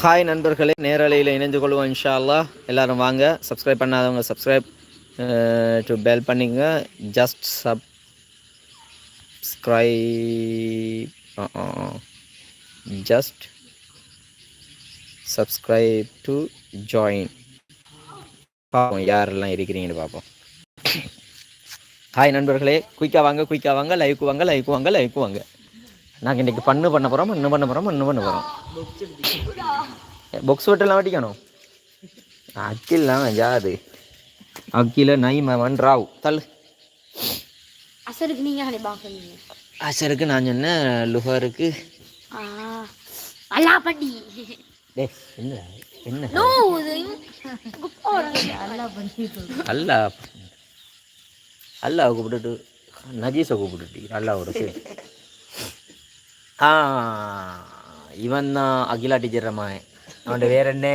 Hi நண்பர்களே நேரலையில் இணைந்து கொள்வோம் இன்ஷா அல்லா எல்லாரும் வாங்க. சப்ஸ்கிரைப் பண்ணாதவங்க சப்ஸ்கிரைப் டு பெல் பண்ணிங்க just subscribe just subscribe to join பார்ப்போம் யாரெல்லாம் இருக்கிறீங்கன்னு பார்ப்போம் ஹாய் நண்பர்களே குயிக்காக வாங்க குயிக்காக வாங்க லைக்கு வாங்க லைவுக்கு வாங்க லைவுக்கு வாங்க. நாங்கள் இன்றைக்கி பண்ணு பண்ண போகிறோம் மண்ணு பண்ண போகிறோம் மண்ணு பண்ண போகிறோம் பொக்ஸ் வெட்டெல்லாம் வெட்டிக்கணும். அக்கில்லாம் ஜாது அக்கில நைமவன் ராவ் தள்ளு. அசருக்கு நீங்க ஹனி பாக்குறீங்க அசருக்கு நான் சொன்னேன் லுஹருக்கு. ஆ அல்லா டே என்ன என்ன? அல்லா அல்லா அல்லாவை கூப்பிட்டுட்டு நஜீஸை கூப்பிட்டுட்டு அல்லாவோட சரி. ஆ இவன் தான் அகிலா டீச்சர் மகன் அவன் வேற என்ன?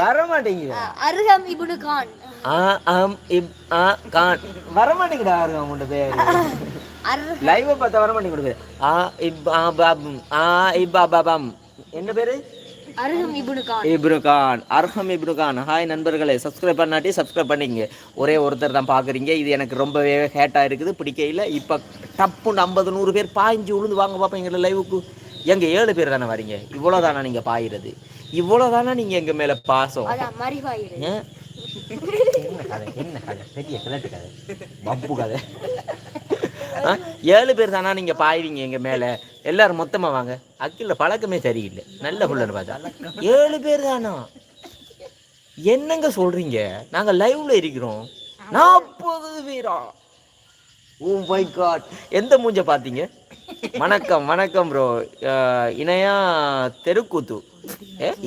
வரமாட்டேங்குதா? அருகம் இபுனு கான் ஆம் இப் ஆ கான். வரமாட்டேங்குடா அருகம் அவங்களோட பேர்? லைவ் பார்த்தா வரமாட்டேங்குது. ஆ இப் ஆ பாபம் ஆ இப் பாபம் என்ன பேரு? அருகம் இப்னு கான் இப்ரு கான் அர்ஹம் இப்ரு கான் ஹாய் நண்பர்களே சப்ஸ்கிரைப் பண்ணாட்டி சப்ஸ்கிரைப் பண்ணிக்கங்க. ஒரே ஒருத்தர் தான் பார்க்குறீங்க இது எனக்கு ரொம்பவே ஹேட்டாக இருக்குது. பிடிக்கையில் இப்போ டப்புன்னு ஐம்பது நூறு பேர் பாய்ஞ்சு உளுந்து வாங்க பார்ப்போம் எங்களை லைவுக்கு எங்கள் ஏழு பேர் தானே வரீங்க? இவ்வளோ தானே நீங்கள் பாயிறது? இவ்வளோ தானே நீங்கள் எங்கள் மேலே பாசம்? என்ன கதை? என்ன கதை? பெரிய கிழட்டு கதை. பப்பு கதை. ஏழு பேர் தானா நீங்க பாய்வீங்க எங்க மேல? எல்லாரும் மொத்தமா வாங்க. அக்கில பழக்கமே சரியில்லை. நல்ல புள்ளர் பார்த்தா. ஏழு பேர் தானா? என்னங்க சொல்றீங்க? நாங்க லைவ்ல இருக்கிறோம். நாற்பது பேரா? ஓ மை காட் எந்த மூஞ்ச பாத்தீங்க வணக்கம் வணக்கம் ப்ரோ இணையா தெருக்கூத்து.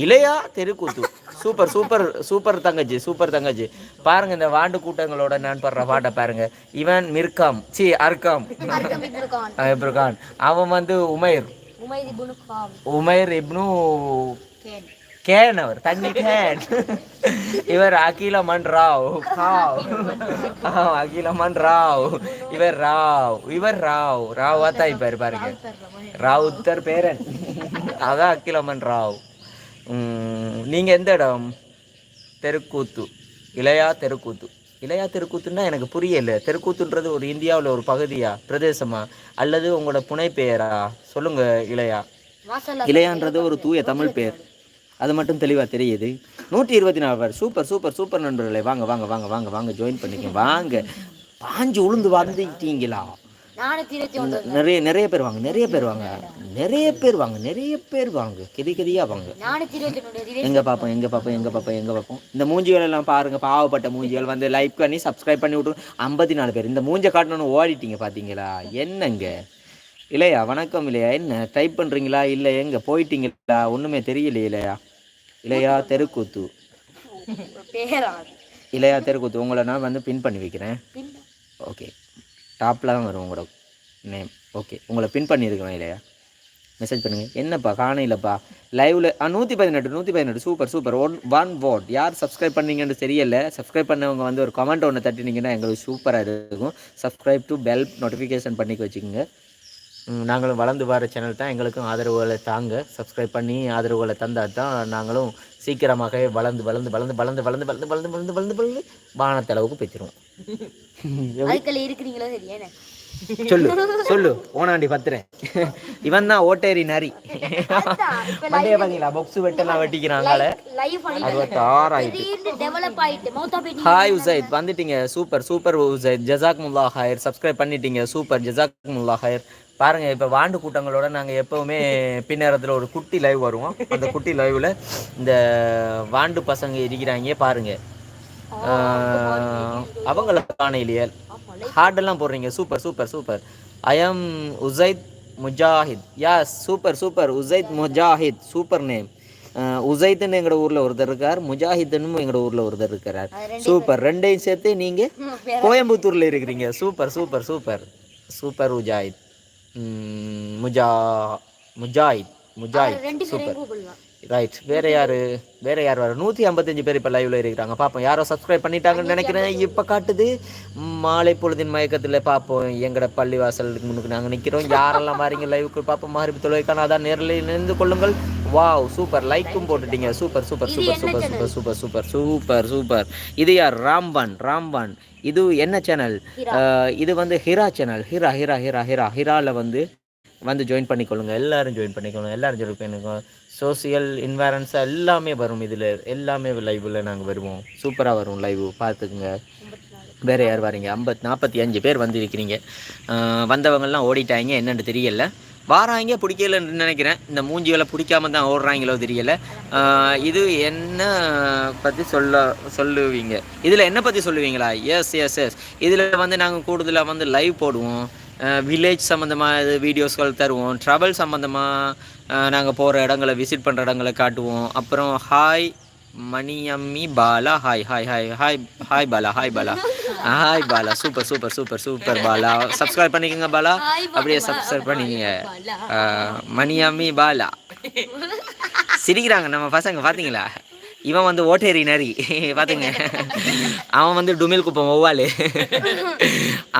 இளையா தெருக்கூத்து. சூப்பர் சூப்பர் சூப்பர் தங்கச்சி சூப்பர் தங்கச்சி. பாருங்க இந்த வாண்டு கூட்டங்களோட நான் படுற பாட்டை பாருங்க. இவன் மிர்காம். சி அர்காம். இப்ருகான் அவன் வந்து உமைர். உமைர் இப்னு கான். அவர் தண்ணி கேன். இவர் அகிலமன் ராவ். ராவ் அகிலமன் ராவ். இவர் ராவ். இவர் ராவ். ராவா தான் இப்ப பாருங்க. ராவ் உத்தர் பேரன். அதான் அகிலமன் ராவ். உம், நீங்க எந்த இடம்? தெருக்கூத்து. இளையா தெருக்கூத்து. இளையா தெருக்கூத்துன்னா எனக்கு புரியல. தெருக்கூத்துன்றது ஒரு இந்தியாவில் ஒரு பகுதியா? பிரதேசமா? அல்லது உங்களோட புனை பெயரா சொல்லுங்க இளையா. இளையான்றது ஒரு தூய தமிழ் பேர் அது மட்டும் தெளிவாக தெரியுது. நூற்றி இருபத்தி நாலு பேர். சூப்பர் சூப்பர் சூப்பர் நண்பர்களே. வாங்க வாங்க வாங்க வாங்க வாங்க. ஜாயின் பண்ணிக்க. வாங்க. பாஞ்சு உளுந்து வந்துட்டீங்களா? நானூத்தி இருபத்தி ஒன்று நிறைய நிறைய பேர் வாங்க நிறைய பேர் வாங்க. நிறைய பேர் வாங்க நிறைய பேர் வாங்க. கிதி கிதியா வாங்க. நானூத்தி இருபத்தி ஒன்று எங்க பார்ப்போம் எங்க பார்ப்போம் எங்க பார்ப்போம் எங்க பார்ப்போம் இந்த மூஞ்சிகள் எல்லாம் பாருங்க பாவப்பட்ட மூஞ்சிகள். வந்து லைக் பண்ணி சப்ஸ்கிரைப் பண்ணி விட்டு ஐம்பத்தி நாலு பேர். இந்த மூஞ்ச காட்டணும்னு ஓடிட்டீங்க பாத்தீங்களா? என்னங்க? இல்லையா? வணக்கம் இல்லையா? என்ன? டைப் பண்றீங்களா? இல்லை எங்க? போயிட்டீங்களா? ஒண்ணுமே தெரியலையே இல்லையா? இல்லையா? தெருக்கூத்து. இல்லையா? தெருக்கூத்து. உங்களை நான் வந்து பின் பண்ணி வைக்கிறேன். ஓகே டாப்பில் தான் வரும் உங்களோட நேம் ஓகே உங்களை பின் பண்ணியிருக்கணும் இல்லையா? மெசேஜ் பண்ணுங்கள் என்னப்பா? காணும் இல்லைப்பா லைவில் ஆ நூற்றி பதினெட்டு நூற்றி பதினெட்டு. Super super one one vote யார் சப்ஸ்கிரைப் பண்ணீங்கன்னு தெரியல. சப்ஸ்கிரைப் பண்ணவங்க வந்து ஒரு கமெண்ட் ஒன்று தட்டினீங்கன்னா எங்களுக்கு சூப்பராக இருக்கும். சப்ஸ்கிரைப் டு பெல் நோட்டிஃபிகேஷன் பண்ணிக்க வச்சுக்கோங்க. நாங்களும் வளர்ந்து வர சேனல் தான். எங்களுக்கும் ஆதரவுகளை தாங்க. சப்ஸ்கிரைப் பண்ணி ஆதரவுகளை தந்தால் தான் நாங்களும் சீக்கிரமாகவே வளர்ந்து வளர்ந்து வளர்ந்து வளர்ந்து வளர்ந்து வளர்ந்து வளர்ந்து வளர்ந்து வளர்ந்து வளர்ந்து வானத்தளவுக்கு போய்ச்சிருவோம் அதுக்குள்ள இருக்கிறீங்களோ தெரியாது சொல்லு சொல்லு. ஓனாண்டி பத்துறேன். இவன் தான் ஓட்டேரி நரி. மண்டைய பாத்தீங்களா? பொக்ஸ் வெட்டெல்லாம் வெட்டிக்கிறாங்கள ஹாய் உசைத். வந்துட்டீங்க. Super super Usaid. ஜசாக் முல்லா ஹயர் சப்ஸ்கிரைப் பண்ணிட்டீங்க. சூப்பர் ஜசாக் முல்லா ஹயர் பாருங்க இப்போ வாண்டு கூட்டங்களோட நாங்கள் எப்பவுமே பின்னேரத்தில் ஒரு குட்டி லைவ் வருவோம். அந்த குட்டி லைவ்ல இந்த வாண்டு பசங்க இருக்கிறாங்க பாருங்க. ஆஹ், அவங்கள காணையிலேயே ஹார்டெல்லாம் போடுறீங்க. Super super super. ஐ ஆம் Usaid Mujahid யாஸ் super super. Usaid Mujahid super name உசைத்துன்னு எங்களோட ஊர்ல ஒருத்தர் இருக்கார். முஜாஹித்னு எங்களோட ஊர்ல ஒருத்தர் இருக்கிறார். சூப்பர் ரெண்டையும் சேர்த்து. நீங்க கோயம்புத்தூர்ல இருக்கிறீங்க. சூப்பர் சூப்பர் சூப்பர் சூப்பர் உஜாஹித் உம், முஜா முஜாஹித் முஜாஹித் சூப்பர் ரைட் வேற யாரு? வேற யார் வர? நூற்றி ஐம்பத்தஞ்சு பேர் இப்போ லைவ்ல இருக்கிறாங்க. பார்ப்போம் யாரோ சப்ஸ்கிரைப் பண்ணிட்டாங்கன்னு நினைக்கிறேன். இப்போ காட்டுது. மாலை பொழுதின் மயக்கத்தில் பார்ப்போம் எங்கட பள்ளி வாசலுக்கு முன்னுக்கு நாங்கள் நிற்கிறோம் யாரெல்லாம் வரீங்க லைவுக்கு பார்ப்போம் மாறிப்பு தொலைக்கான அதான் நேரில் இணைந்து கொள்ளுங்கள். வாவ் சூப்பர் லைக்கும் போட்டுட்டீங்க. Super super super super super super super super super இது யார்? ராம்பான் ராம்பான் இது என்ன சேனல் இது வந்து ஹிரா சேனல் ஹிரா ஹிரா ஹிரா ஹிரா. ஹிராவில் வந்து வந்து ஜாயின் பண்ணிக்கொள்ளுங்க. எல்லாரும் ஜாயின் பண்ணிக்கொள்ளுங்க. எல்லாரும் ஜாயின் பண்ணிக்கோங்க சோசியல் இன்வாரன்ஸ் எல்லாமே வரும் இதில். எல்லாமே லைவில் நாங்கள் வருவோம். சூப்பராக வரும் லைவ் பார்த்துக்குங்க வேறு யார் வரீங்க? ஐம்பத் நாற்பத்தி அஞ்சு பேர் வந்திருக்கிறீங்க. வந்தவங்கள்லாம் ஓடிட்டாங்க. என்னென்னு தெரியல. வாராங்க பிடிக்கலன்னு நினைக்கிறேன். இந்த மூஞ்சிகளை பிடிக்காம தான் ஓடுறாங்களோ தெரியல. இது என்ன பற்றி சொல்ல சொல்லுவீங்க? இதில் என்ன பற்றி சொல்லுவீங்களா? எஸ் எஸ் எஸ் இதில் வந்து நாங்கள் கூடுதலாக வந்து லைவ் போடுவோம். வில்லேஜ் சம்மந்தமாக இது வீடியோஸ்கள் தருவோம். ட்ராவல் சம்மந்தமாக நாங்கள் போகிற இடங்களை விசிட் பண்ணுற இடங்களை காட்டுவோம். அப்புறம் hi மணியம்மி Bala. Hi hi hi hi hi Bala hi Bala. Hi Bala. Super super super super Bala. Subscribe பண்ணிக்கோங்க பாலா. அப்படியே சப்ஸ்கிரைப் பண்ணிக்கங்க. மணியம்மி பாலா. சிரிக்கிறாங்க நம்ம பசங்க பார்த்தீங்களா இவன் வந்து ஓட்டேரி நரி. பார்த்துங்க அவன் வந்து டுமில் குப்பம் ஒவ்வாலு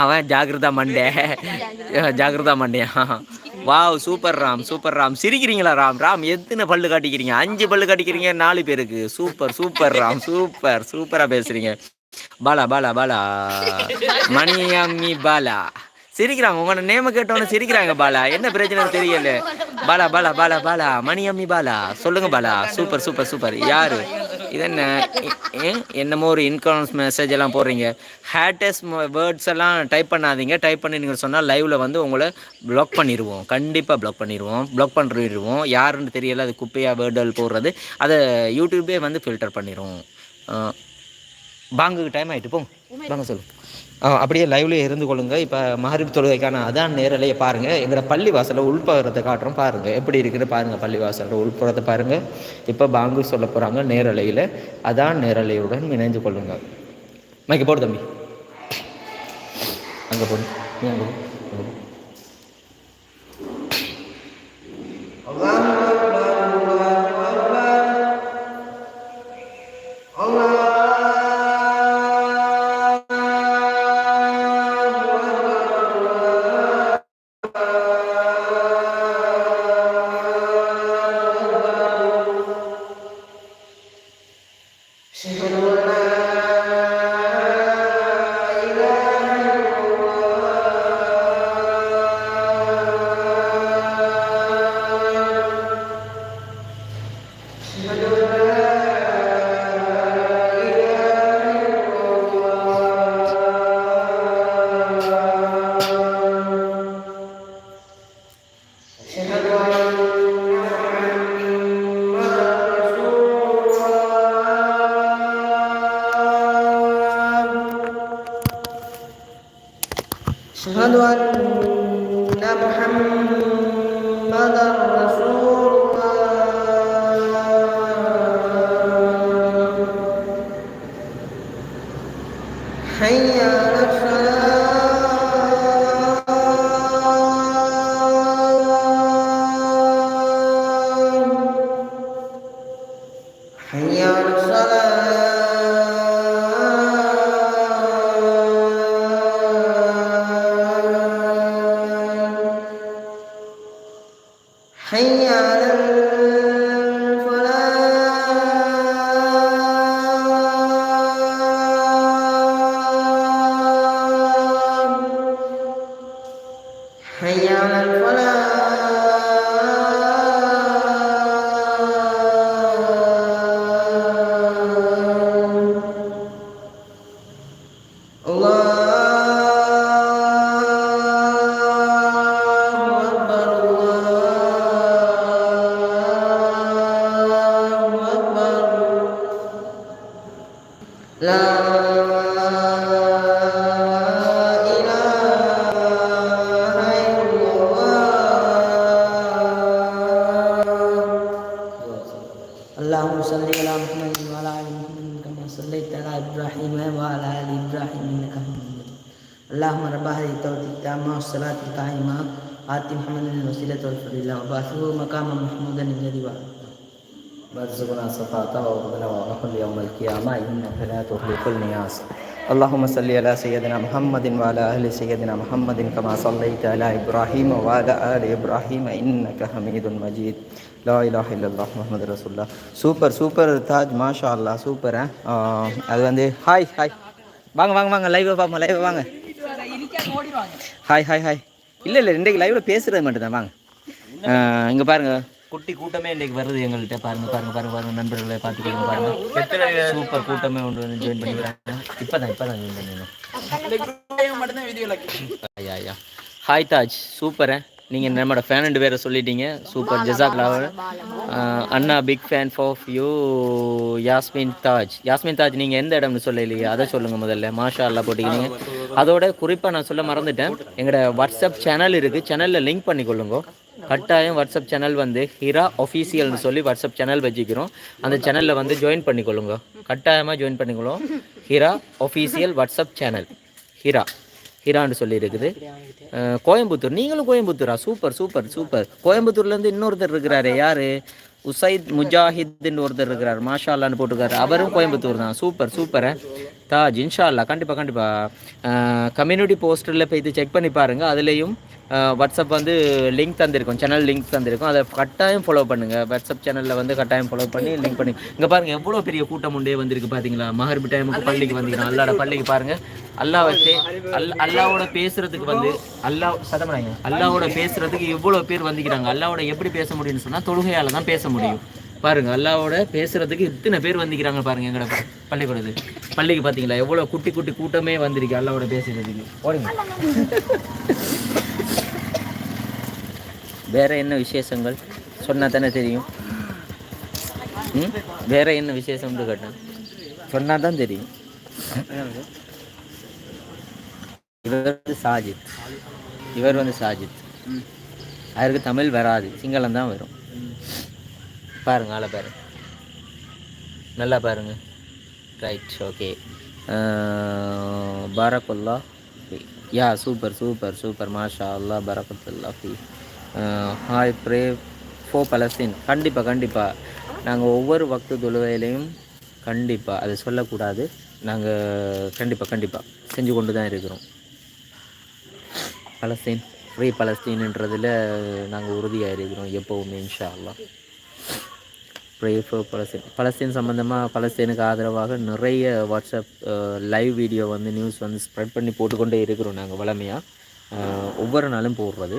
அவன் ஜாகிரதா மண்டே. ஜாகிரதா மண்டையா wow super Ram super Ram. சிரிக்கிறீங்களா Ram? Ram எத்தனை பல்லு காட்டிக்கிறீங்க? அஞ்சு பல்லு காட்டிக்கிறீங்க நாலு பேருக்கு. சூப்பர் சூப்பர் ராம் சூப்பர் சூப்பராக பேசுறீங்க. பாலா பாலா பாலா. மணி அம்மி பாலா. சிரிக்கிறாங்க உங்களோட நேம கேட்டவொன்னே சிரிக்கிறாங்க பாலா. என்ன பிரச்சனை தெரியல. பாலா பாலா பாலா பாலா. மணியம்மி பாலா. சொல்லுங்க பாலா. Super super super. யாரு? இது என்ன என்னமோ ஒரு இன்கான்ஸ் மெசேஜ் எல்லாம் போடுறீங்க. ஹேட்டஸ் வேர்ட்ஸ் எல்லாம் டைப் பண்ணாதீங்க. டைப் பண்ணி நீங்கள் சொன்னால் லைவ்ல வந்து உங்களை பிளாக் பண்ணிடுவோம் கண்டிப்பாக பிளாக் பண்ணிடுவோம் பிளாக் பண்ணிடுவோம் யாருன்னு தெரியல அது குப்பையாக வேர்டல் போடுறது. அதை யூடியூபே வந்து ஃபில்டர் பண்ணிடும் பாங்குக்கு டைம் ஆயிட்டு போங்க வாங்க சொல்லு. ஆ, அப்படியே லைவ்லேயே இருந்து கொள்ளுங்க. இப்போ மகரிப் தொழுகைக்கான அதான் நேரலையை பாருங்கள் எங்களோட பள்ளி வாசலில் உள்புறத்தை காட்டுறோம் பாருங்கள் எப்படி இருக்குன்னு பாருங்கள் பள்ளி வாசலில் உள்புறத்தை பாருங்கள் இப்போ பாங்கு சொல்ல போகிறாங்க நேரலையில். அதான் நேரலையுடன் இணைந்து கொள்ளுங்க. மைக்கு போடு தம்பி. அங்கே போடு. நீ அங்கே போ. محمدا حي على الذي وعده وارزقنا صفاته وارزقنا وغفر يوم القيامة إنك لا تخلف الميعاد اللهم صل على سيدنا محمد وعلى آل سيدنا محمد كما صليت على إبراهيم وعلى آل إبراهيم إنك حميد مجيد لا إله إلا الله محمد رسول الله சூப்பர் சூப்பர் தாஜ் மாஷா அல்லா சூப்பர் அது வந்து ஹாய் ஹாய் வாங்க வாங்க வாங்க லைவ் பார்ப்போம் லைவ் வாங்க ஹாய் ஹாய் ஹாய் இல்லை இல்லை இன்றைக்கு லைவில் பேசுகிறது மட்டும்தான் வாங்க இங்கே பாருங்க குட்டி கூட்டமே இன்றைக்கு வருது எங்கள்கிட்ட. பாருங்க பாருங்க பாருங்க பாருங்க நண்பர்களை பார்த்துக்கிங்க பாருங்க. சூப்பர் கூட்டமே ஒன்று வந்து ஜாயின் பண்ணிக்கிறாங்க. இப்போ தான் இப்போ தான் ஜாயின் பண்ணிக்கிறேன் ஐயா ஐயா. Hi Taj super. நீங்கள் நம்மளோட ஃபேன் ரெண்டு பேரை சொல்லிட்டீங்க. சூப்பர். ஜசாக் லாவர் அண்ணா big fan of you Yasmin Taj Yasmin Taj நீங்கள் எந்த இடம்னு சொல்லலையே? அதை சொல்லுங்கள் முதல்ல. மாஷா அல்லா போட்டிக்கிறீங்க. அதோட குறிப்பாக நான் சொல்ல மறந்துட்டேன். எங்களோட வாட்ஸ்அப் சேனல் இருக்குது சேனலில் லிங்க் பண்ணிக்கொள்ளுங்க. கட்டாயம் வாட்ஸ்அப் சேனல் வந்து ஹிரா ஒஃபீஷியல்னு சொல்லி வாட்ஸ்அப் சேனல் வச்சுக்கிறோம். அந்த சேனலில் வந்து ஜாயின் பண்ணிக்கொள்ளுங்க. கட்டாயமாக join பண்ணிக்கொள்ளும். Hira official WhatsApp channel Hira ஹிரான்னு சொல்லி இருக்குது. கோயம்புத்தூர். நீங்களும் கோயம்புத்தூரா? Super super super. கோயம்புத்தூர்லேருந்து இன்னொருத்தர் இருக்கிறாரு. யார்? உசைத் முஜாஹித்னு ஒருத்தர் இருக்கிறார். மாஷா அல்லான்னு போட்டிருக்காரு. அவரும் கோயம்புத்தூர் தான். சூப்பர் சூப்பர் தாஜ் இன்ஷா அல்லா கண்டிப்பாக கண்டிப்பாக கம்யூனிட்டி போஸ்டரில் போய் இது செக் பண்ணி பாருங்கள் அதுலேயும் வாட்ஸ்அப் வந்து லிங்க் தந்திருக்கும். சேனல் லிங்க் தந்திருக்கும். அதை கட்டாயம் ஃபாலோ பண்ணுங்கள் வாட்ஸ்அப் சேனலில் வந்து கட்டாயம் ஃபாலோ பண்ணி லிங்க் பண்ணி. இங்கே பாருங்கள் எவ்வளோ பெரிய கூட்டம் உண்டே வந்திருக்கு பார்த்தீங்களா மகர்பி டைமுக்கு பள்ளிக்கு வந்தீங்கன்னா அல்லாட பள்ளிக்கு பாருங்கள் அல்லா வச்சு அல் அல்லாவோட பேசுகிறதுக்கு வந்து அல்லா சதமனாங்க அல்லாவோட பேசுகிறதுக்கு இவ்வளோ பேர் வந்திக்கிறாங்க அல்லாவோட எப்படி பேச முடியும்னு சொன்னால் தொழுகையால் தான் பேச முடியும். பாருங்க அல்லாவோட பேசுறதுக்கு இத்தனை பேர் வந்திக்கிறாங்க பாருங்க எங்கட ப- பள்ளிக்கூடத்துக்கு பள்ளிக்கு பார்த்தீங்களா எவ்வளோ குட்டி குட்டி கூட்டமே வந்திருக்கு அல்லாவோட பேசுறதுக்கு. ஓடுங்க வேற என்ன விசேஷங்கள்? சொன்னா தானே தெரியும். ம்? வேற என்ன விசேஷம்னு கேட்டேன். சொன்னா தான் தெரியும். இவர் வந்து சாஜித். இவர் வந்து சாஜித். அவருக்கு தமிழ் வராது. சிங்களம் தான் வரும். பாருங்கள் ஆளை பாருங்க. நல்லா பாருங்க. ரைட் ஓகே பாரக்குல்லா யா சூப்பர் சூப்பர் சூப்பர். மாஷா அல்லா பரகத்துல்லா ஃபி ஹாய் ப்ரே ஃபோ பலஸ்தீன் கண்டிப்பாக கண்டிப்பாக நாங்கள் ஒவ்வொரு வக்து தொழுவையிலையும் கண்டிப்பாக அதை சொல்லக்கூடாது. நாங்கள் கண்டிப்பாக கண்டிப்பாக செஞ்சு கொண்டு தான் இருக்கிறோம். பலஸ்தீன் ஃப்ரீ பலஸ்தீன்ன்றதில் நாங்கள் உறுதியாக இருக்கிறோம் எப்போவுமே இன்ஷா அல்லா ப்ரே ஃபார் பலஸ்தீன் பலஸ்தீன் சம்மந்தமாக பலஸ்தீனுக்கு ஆதரவாக நிறைய வாட்ஸ்அப் லைவ் வீடியோ வந்து நியூஸ் வந்து ஸ்ப்ரெட் பண்ணி போட்டுக்கொண்டே இருக்கிறோம் நாங்கள் வளமையாக ஒவ்வொரு நாளும் போடுறது.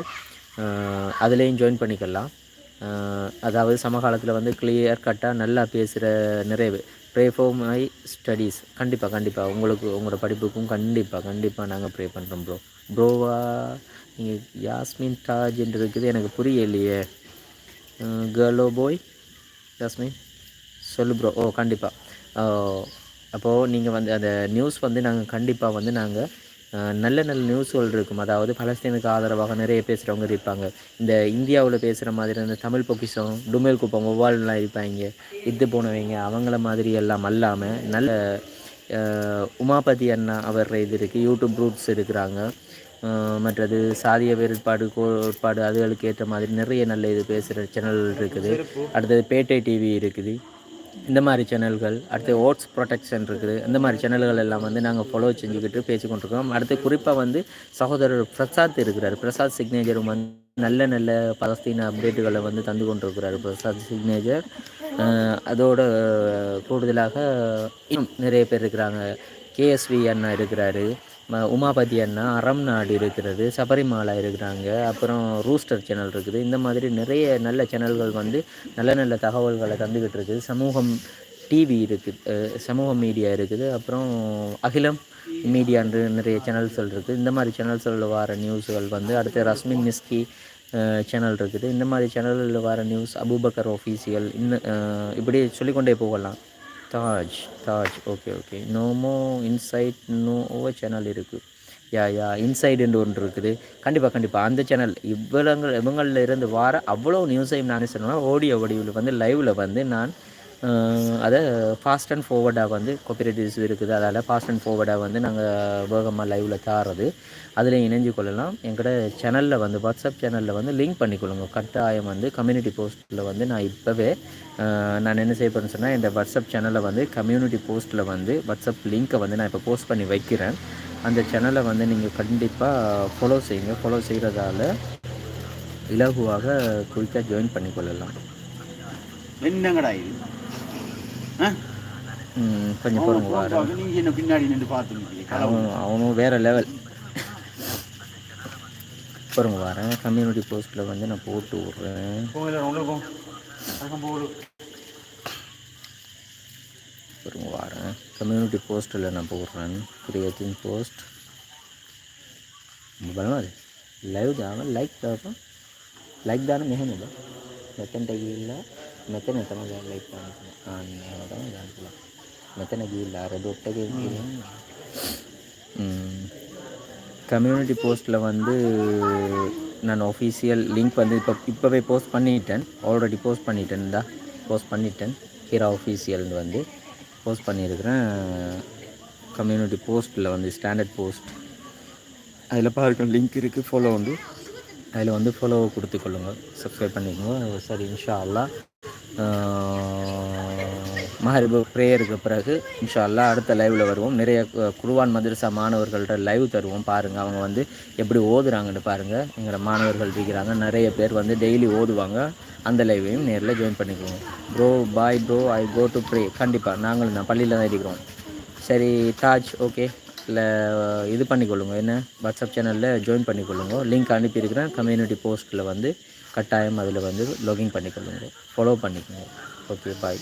அதுலேயும் ஜாயின் பண்ணிக்கலாம். அதாவது சமகாலத்தில் வந்து கிளியர் கட்டாக நல்லா பேசுகிற நிறைவு. ப்ரே ஃபார் மை ஸ்டடீஸ் கண்டிப்பாக கண்டிப்பாக உங்களுக்கு உங்களோட படிப்புக்கும் கண்டிப்பாக கண்டிப்பாக நாங்கள் ப்ரே பண்ணுறோம் ப்ரோ ப்ரோவா நீங்கள் யாஸ்மின் தாஜ் என்று இருக்குது. எனக்கு புரியலையே. கேர்ளோ போய் ஜாஸ்மின் சொல்லு ப்ரோ ஓ கண்டிப்பாக அப்போது நீங்கள் வந்து அந்த நியூஸ் வந்து நாங்கள் கண்டிப்பாக வந்து நாங்கள் நல்ல நல்ல நியூஸ்கள் இருக்கும். அதாவது பலஸ்தீனுக்கு ஆதரவாக நிறைய பேசுகிறவங்க இருப்பாங்க. இந்த இந்தியாவில் பேசுகிற மாதிரி அந்த தமிழ் பொக்கிஷம் டுமேல் குப்பம் ஒவ்வாள்லாம் இருப்பாங்க. இது போனவங்க அவங்கள மாதிரி எல்லாம் அல்லாமல் நல்ல உமாபதி அண்ணா அவர் இது இருக்குது யூடியூப் ரூட்ஸ் இருக்கிறாங்க மற்றது சாதிய வேறுபாடு கோட்பாடு அதுகளுக்கு ஏற்ற மாதிரி நிறைய நல்ல இது பேசுகிற சேனல் இருக்குது. அடுத்தது பேட்டை டிவி இருக்குது. இந்த மாதிரி சேனல்கள் அடுத்து ஓட்ஸ் ப்ரொடெக்ஷன் இருக்குது. இந்த மாதிரி சேனல்கள் எல்லாம் வந்து நாங்கள் ஃபாலோ செஞ்சுக்கிட்டு பேசி கொண்டிருக்கோம். அடுத்து குறிப்பாக வந்து சகோதரர் பிரசாத் இருக்கிறார். பிரசாத் சிக்னேச்சரும் வந்து நல்ல நல்ல பலஸ்தீன அப்டேட்டுகளை வந்து தந்து கொண்டிருக்கிறார் பிரசாத் சிக்னேச்சர் அதோட கூடுதலாக இன்னும் நிறைய பேர் இருக்கிறாங்க. கேஎஸ்வி அண்ணா இருக்கிறாரு. உமாபதி அண்ணா அறம் நாடு இருக்கிறது சபரிமாலா இருக்கிறாங்க அப்புறம் ரூஸ்டர் சேனல் இருக்குது. இந்த மாதிரி நிறைய நல்ல சேனல்கள் வந்து நல்ல நல்ல தகவல்களை தந்துக்கிட்டு இருக்குது. சமூகம் டிவி இருக்குது சமூக மீடியா இருக்குது. அப்புறம் அகிலம் மீடியான்று நிறைய சேனல்ஸ்கள் இருக்குது. இந்த மாதிரி சேனல்ஸில் வர நியூஸ்கள் வந்து அடுத்து ரஸ்மின் மிஸ்கி சேனல் இருக்குது. இந்த மாதிரி சேனலில் வர நியூஸ் அபுபக்கர் ஒஃபீஷியல் இன்னும் இப்படி சொல்லிக்கொண்டே போகலாம். தாஜ் தாஜ் ஓகே ஓகே நோமோ இன்சைட் நோவோ ஓவர் சேனல் இருக்குது யா யா இன்சைடுன்னு ஒன்று இருக்குது. கண்டிப்பாக கண்டிப்பாக அந்த சேனல் இவ்வளங்கள் இவங்களில் இருந்து வார அவ்வளோ நியூஸையும் நான் சொன்னால் ஆடியோ வடிவில் வந்து லைவில் வந்து நான் அதை ஃபாஸ்ட் அண்ட் ஃபார்வர்டாக வந்து காப்பிரைட்டிவ்ஸ் இருக்குது. அதால் ஃபாஸ்ட் அண்ட் ஃபார்வர்டாக வந்து நாங்கள் வேகமாக லைவில் தாரது. அதில் இணைஞ்சு கொள்ளலாம். எங்களோட சேனலில் வந்து வாட்ஸ்அப் சேனலில் வந்து லிங்க் பண்ணிக்கொள்ளுங்க. கட்டாயம் வந்து கம்யூனிட்டி போஸ்ட்டில் வந்து நான் இப்போவே நான் என்ன செய்ய போகிறேன்னு சொன்னால் இந்த வாட்ஸ்அப் சேனலை வந்து கம்யூனிட்டி போஸ்ட்டில் வந்து வாட்ஸ்அப் லிங்க்கை வந்து நான் இப்போ போஸ்ட் பண்ணி வைக்கிறேன். அந்த சேனலை வந்து நீங்கள் கண்டிப்பாக ஃபாலோ செய்யுங்க. ஃபாலோ செய்கிறதால இலகுவாக குயிக்காக ஜாயின் பண்ணிக்கொள்ளலாம் என்னங்கடா இது? கொஞ்சம் பொறுங்க என்ன பின்னாடி நின்று அவனும் வேறு லெவல் பொறுங்க வரேன். கம்யூனிட்டி போஸ்ட்டில் வந்து நான் போட்டு விட்றேன். இருங்க வாரேன் கம்யூனிட்டி போஸ்ட்டில் நான் போடுறேன். Creating post. మొబైల్ అది లైవ్ దావా లైక్ దావా లైక్ దాని మెహన్ ఇదా మెత్తన తగిలిల్ల మెత్తన ఎత్తమ లైక్ దానికి దాంట్లో இல்லை గీళ్ళ ரெண்டு கம்யூனிட்டி போஸ்ட்டில் வந்து நான் ஒஃபீஷியல் லிங்க் வந்து இப்போ இப்போவே போஸ்ட் பண்ணிட்டேன். ஆல்ரெடி போஸ்ட் பண்ணிட்டேன் தான் போஸ்ட் பண்ணிட்டேன். ஹீரா ஒஃபீஷியல்னு வந்து. போஸ்ட் பண்ணியிருக்கிறேன். கம்யூனிட்டி போஸ்ட்டில் வந்து ஸ்டாண்டர்ட் போஸ்ட். அதில் பாருங்க லிங்க் இருக்குது ஃபாலோ உண்டு. அதில் வந்து ஃபாலோ கொடுத்துக்கொள்ளுங்க. சப்ஸ்கிரைப் பண்ணிக்கோங்க. சரி இன்ஷா அல்லா மஹரிபு ப்ரேயருக்கு பிறகு இன்ஷா அல்லா அடுத்த லைவில் வருவோம். நிறைய குருவான் மதரசா மாணவர்கள்ட்ட லைவ் தருவோம் பாருங்கள் அவங்க வந்து எப்படி ஓதுறாங்கன்னு பாருங்கள் எங்களோட மாணவர்கள் இருக்கிறாங்க நிறைய பேர் வந்து டெய்லி ஓதுவாங்க. அந்த லைவையும் நேரில் ஜாயின் பண்ணிக்குவோம். Bro bye bro I go to pray கண்டிப்பாக நாங்களும் நான் பள்ளியில் தான் இருக்கிறோம் சரி தாஜ் ஓகே இல்லை இது பண்ணிக்கொள்ளுங்க. என்ன? வாட்ஸ்அப் சேனலில் ஜாயின் பண்ணிக்கொள்ளுங்க. லிங்க் அனுப்பியிருக்கிறேன். கம்யூனிட்டி போஸ்ட்டில் வந்து கட்டாயம் அதில் வந்து லாகின் பண்ணிக்கொள்ளுங்க. ஃபாலோ பண்ணிக்கோங்க. Okay bye